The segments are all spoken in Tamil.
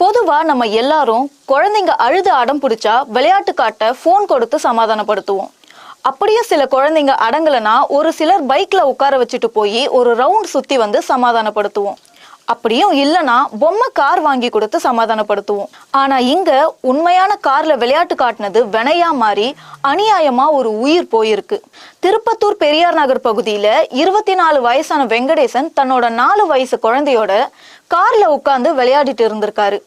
பொதுவா நம்ம எல்லாரும் குழந்தைங்க அழுது அடம் பிடிச்சா விளையாட்டு காட்ட ஃபோன் கொடுத்து சமாதானப்படுத்துவோம். அப்படியே சில குழந்தைங்க அடங்கலைன்னா ஒரு சிலர் பைக்ல உட்கார வச்சுட்டு போய் ஒரு ரவுண்ட் சுத்தி வந்து சமாதானப்படுத்துவோம். அப்படியும் இல்லனா பொம்மை கார் வாங்கி கொடுத்து சமாதானப்படுத்துவோம். ஆனா இங்க உண்மையான கார்ல விளையாட்டு காட்டினது வினையா மாறி அநியாயமா ஒரு உயிர் போயிருக்கு. திருப்பத்தூர் பெரியார் நகர் பகுதியில இருபத்தி நாலு வயசான வெங்கடேசன் தன்னோட நாலு வயசு குழந்தையோட கார்ல உட்கார்ந்து விளையாடிட்டு இருந்திருக்காரு.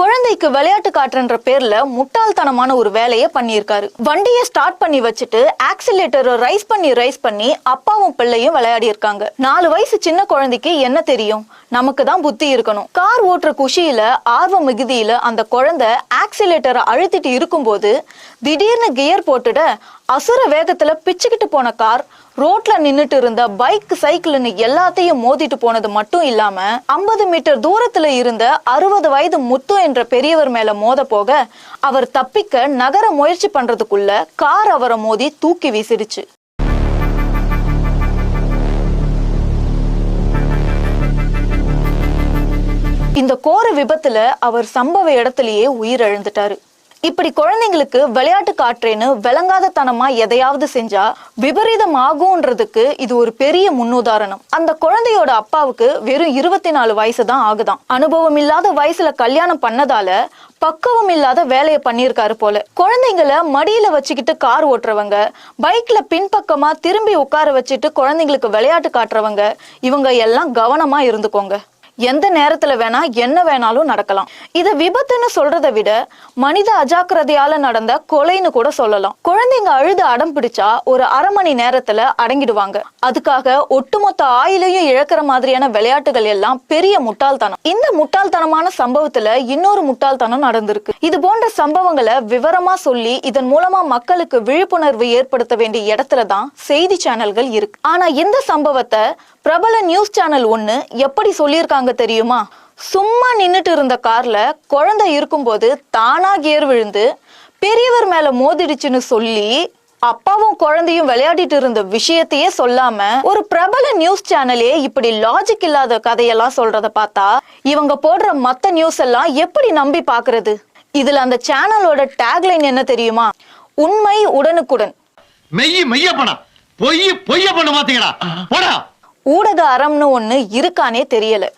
குழந்தைக்கு விளையாட்டு காட்டுன்ற பேர்ல முட்டாள்தனமான ஒரு வேலையை பண்ணியிருக்காரு. வண்டியை ஸ்டார்ட் பண்ணி வச்சுட்டு ஆக்சிலேட்டரை ரைஸ் பண்ணி ரைஸ் பண்ணி அப்பாவும் பிள்ளையும் விளையாடி இருக்காங்க. நாலு வயசு சின்ன குழந்தைக்கு என்ன தெரியும்? நமக்கு தான் புத்தி இருக்கணும். கார் ஓட்டுற குஷியில ஆர்வ மிகுதியில அந்த குழந்தை ஆக்சிலேட்டரை அழுத்திட்டு இருக்கும்போது திடீர்னு கியர் போட்டுட அசுர வேகத்துல பிச்சுக்கிட்டு போன கார் ரோட்ல நின்னுட்டு இருந்த பைக் சைக்கிள்னு எல்லாத்தையும் மோதிட்டு போனது மட்டும் இல்லாம 50 மீட்டர் தூரத்துல இருந்த அறுபது வயது முத்து என்ற பெரியவர் மேல மோத போக அவர் தப்பிக்க நகர முயற்சி பண்றதுக்குள்ள கார் அவரை மோதி தூக்கி வீசிடுச்சு. இந்த கோர விபத்துல அவர் சம்பவ இடத்திலேயே உயிரிழந்துட்டாரு. இப்படி குழந்தைங்களுக்கு விளையாட்டு காட்டுறேன்னு விளங்காத தனமா எதையாவது செஞ்சா விபரீதம் ஆகும்ன்றதுக்கு இது ஒரு பெரிய முன்னுதாரணம். அந்த குழந்தையோட அப்பாவுக்கு வெறும் இருபத்தி நாலு வயசு தான் ஆகுதாம். அனுபவம் இல்லாத வயசுல கல்யாணம் பண்ணதால பக்குவம் இல்லாத வேலையை பண்ணியிருக்காரு போல. குழந்தைங்கள மடியில வச்சுக்கிட்டு கார் ஓட்டுறவங்க பைக்ல பின்பக்கமா திரும்பி உட்கார வச்சுட்டு குழந்தைங்களுக்கு விளையாட்டு காட்டுறவங்க இவங்க எல்லாம் கவனமா இருந்துக்கோங்க. எந்த நேரத்துல வேணா என்ன வேணாலும் நடக்கலாம். இத விபத்துன்னு சொல்றதை விட மனித அஜாக்கிரதையால நடந்த கொலைன்னு கூட சொல்லலாம். குழந்தைங்க அழுது அடம் பிடிச்சா ஒரு அரை மணி நேரத்துல அடங்கிடுவாங்க. அதுக்காக ஒட்டுமொத்த ஆயிலையும் இழக்கிற மாதிரியான விளையாட்டுகள் எல்லாம் பெரிய முட்டாள்தனம். இந்த முட்டாள்தனமான சம்பவத்துல இன்னொரு முட்டாள்தனம் நடந்திருக்கு. இது போன்ற சம்பவங்களை விவரமா சொல்லி இதன் மூலமா மக்களுக்கு விழிப்புணர்வு ஏற்படுத்த வேண்டிய இடத்துல தான் செய்தி சேனல்கள் இருக்கு. ஆனா இந்த சம்பவத்தை பிரபல நியூஸ் சேனல் ஒண்ணு எப்படி சொல்லியிருக்காங்க தெரியுமா? சும்மா நின்னுட்டு இருந்த கார்ல குழந்தை இருக்கும்போது தானா கியர் விழுந்து பெரியவர் மேல மோதிடுச்சுன்னு சொல்லி அப்பாவும் குழந்தையும் விளையாடிட்டு இருந்த விஷயத்தையே சொல்லாம ஒரு பிரபல நியூஸ் சேனலே இப்படி லாஜிக் இல்லாத கதையெல்லாம் சொல்றத பார்த்தா இவங்க போடுற மத்த நியூஸ் எல்லாம் எப்படி நம்பி பாக்குறது இதுல அந்த சேனலோட டேக்லைன் என்ன தெரியுமா? உண்மை உடனுக்குடன். பொய் மாத்தீங்கடா ஊடக அறம்னு ஒண்ணு இருக்கானே தெரியல.